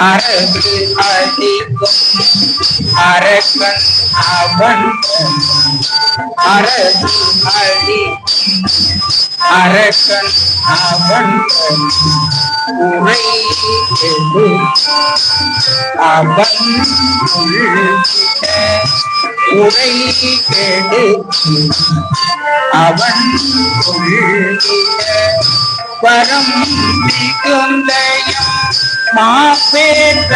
அரசு அழிக்கும் அரக்கன் அவன் அரசு அழிக்கும் அரக்கன் அவன் உரை அவன் உரை கெடு அவன் வரம் மிகுந்தையும் மாப்பேற்றடிகள்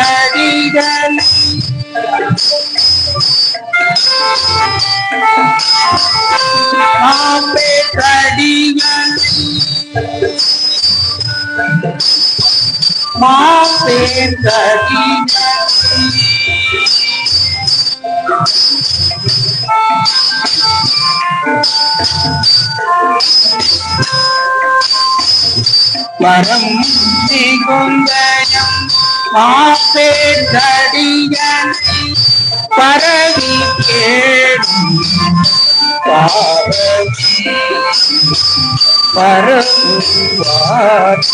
Thank you. வரம் மிகுந்தயம் மாப்பேற்றடிகள் பரவி கேடும் பாரதி பரவுவார்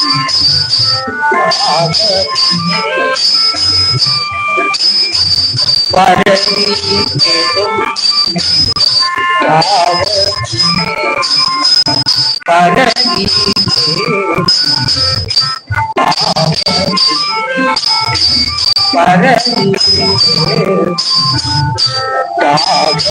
பரவி கேடும் பரவி கேடும் பரவி கேடும்